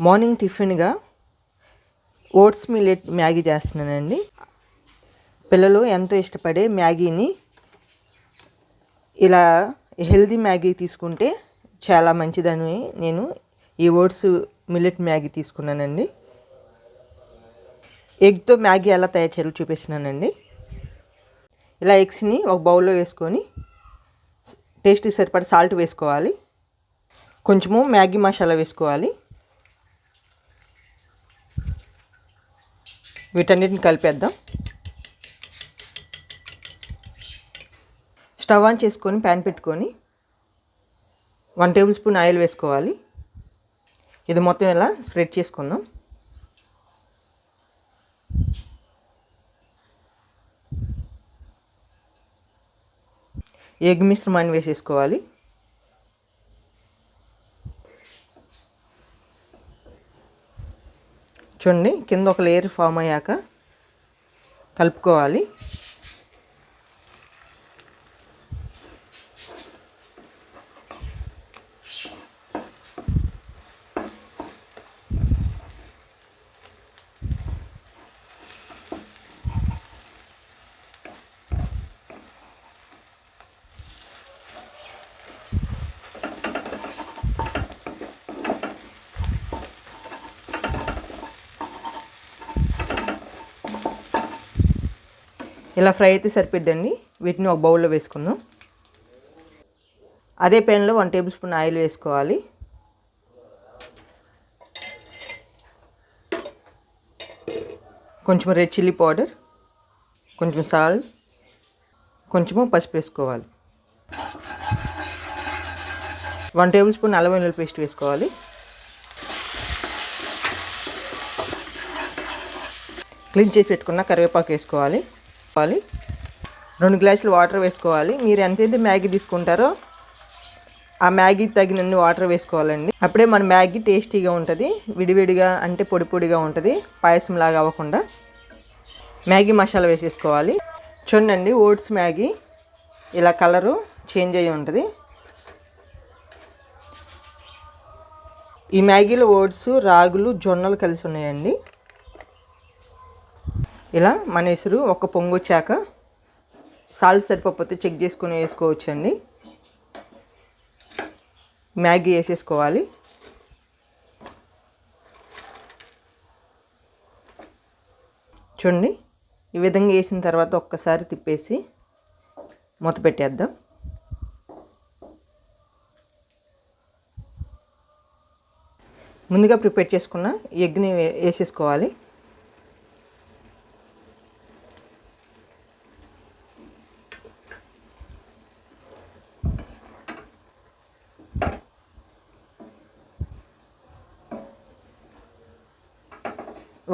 Morning టిఫిన్గా oats millet Maggi చేస్తున్నానండి. పిల్లలు ఎంతో ఇష్టపడే మ్యాగీని ఇలా హెల్దీ మ్యాగీ తీసుకుంటే చాలా మంచిదని నేను ఈ ఓట్స్ మిల్లెట్ మ్యాగీ తీసుకున్నానండి. ఎగ్తో మ్యాగీ ఎలా తయారు చేయాలో చూపిస్తున్నానండి. ఇలా ఎగ్స్ని ఒక బౌల్లో వేసుకొని టేస్ట్కి సరిపడ సాల్ట్ వేసుకోవాలి. కొంచెము మ్యాగీ మసాలా వేసుకోవాలి. వీటన్నిటిని కలిపేద్దాం. స్టవ్ ఆన్ చేసుకొని ప్యాన్ పెట్టుకొని వన్ టేబుల్ స్పూన్ ఆయిల్ వేసుకోవాలి. ఇది మొత్తం ఇలా స్ప్రెడ్ చేసుకుందాం. ఎగ్ మిశ్రమాన్ని వేసేసుకోవాలి. చూడండి కింద ఒక లేయర్ ఫామ్ అయ్యాక కలుపుకోవాలి. ఇలా ఫ్రై అయితే సరిపోద్దండి వీటిని ఒక బౌల్లో వేసుకుందాం. అదే ప్యాన్లో వన్ టేబుల్ స్పూన్ ఆయిల్ వేసుకోవాలి. కొంచెం రెడ్ చిల్లీ పౌడర్ కొంచెం సాల్ట్ కొంచెము పసుపు వేసుకోవాలి. వన్ టేబుల్ స్పూన్ అల్లం వెల్లుల్లి పేస్ట్ వేసుకోవాలి. క్లీన్ చేసి పెట్టుకున్న కరివేపాకు వేసుకోవాలి. వేసుకోవాలి రెండు గ్లాసులు వాటర్ వేసుకోవాలి. మీరు ఎంతైతే మ్యాగీ తీసుకుంటారో ఆ మ్యాగీ తగినన్ని వాటర్ వేసుకోవాలండి. అప్పుడే మన మ్యాగీ టేస్టీగా ఉంటుంది. విడివిడిగా అంటే పొడి పొడిగా ఉంటుంది. పాయసం లాగా అవ్వకుండా మ్యాగీ మసాలా వేసేసుకోవాలి. చూడండి ఓట్స్ మ్యాగీ ఇలా కలరు చేంజ్ అయ్యి ఉంటుంది. ఈ మ్యాగీలో ఓట్స్ రాగులు జొన్నలు కలిసి ఉన్నాయండి. ఇలా మన ఇసురు ఒక పొంగు వచ్చాక సాల్ట్ సరిపోతే చెక్ చేసుకుని వేసుకోవచ్చండి. మ్యాగీ వేసేసుకోవాలి. చూడండి ఈ విధంగా వేసిన తర్వాత ఒక్కసారి తిప్పేసి మూత పెట్టేద్దాం. ముందుగా ప్రిపేర్ చేసుకున్న ఎగ్ని వేసేసుకోవాలి.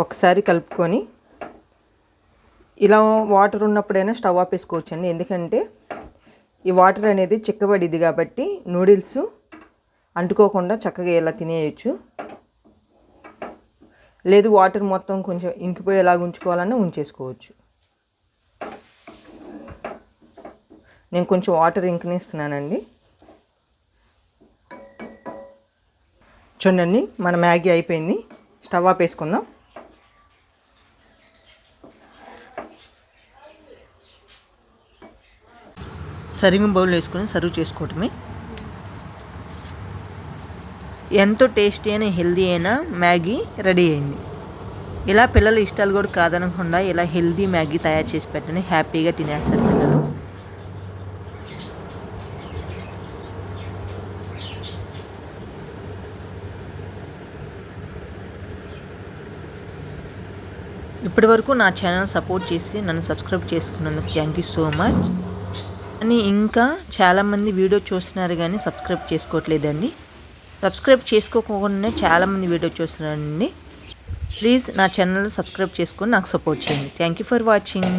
ఒకసారి కలుపుకొని ఇలా వాటర్ ఉన్నప్పుడైనా స్టవ్ ఆపేసుకోవచ్చండి ఎందుకంటే ఈ వాటర్ అనేది చిక్కబడిది కాబట్టి నూడిల్స్ అంటుకోకుండా చక్కగా ఇలా తినేయచ్చు. లేదు వాటర్ మొత్తం కొంచెం ఇంకిపోయేలాగా ఉంచుకోవాలన్నా ఉంచేసుకోవచ్చు. నేను కొంచెం వాటర్ ఇంకనిస్తున్నానండి. చూడండి మన మ్యాగీ అయిపోయింది. స్టవ్ ఆపేసుకుందాం సర్వింగ్ బౌల్ వేసుకొని సర్వ్ చేసుకోవటమే. ఎంతో టేస్టీ అయిన హెల్దీ అయిన మ్యాగీ రెడీ అయింది. ఇలా పిల్లల ఇష్టాలు కూడా కాదనకుండా ఇలా హెల్దీ మ్యాగీ తయారు చేసి పెట్టని హ్యాపీగా తినేస్తారు పిల్లలు. ఇప్పటి వరకు నా ఛానల్ సపోర్ట్ చేసి నన్ను సబ్స్క్రైబ్ చేసుకున్నందుకు థ్యాంక్ యూ సో మచ్. అని ఇంకా చాలామంది వీడియో చూస్తున్నారు కానీ సబ్స్క్రైబ్ చేసుకోవట్లేదండి. సబ్స్క్రైబ్ చేసుకోకుండానే చాలామంది వీడియో చూస్తున్నారండి. ప్లీజ్ నా ఛానల్ సబ్స్క్రైబ్ చేసుకొని నాకు సపోర్ట్ చేయండి. Thank you for watching.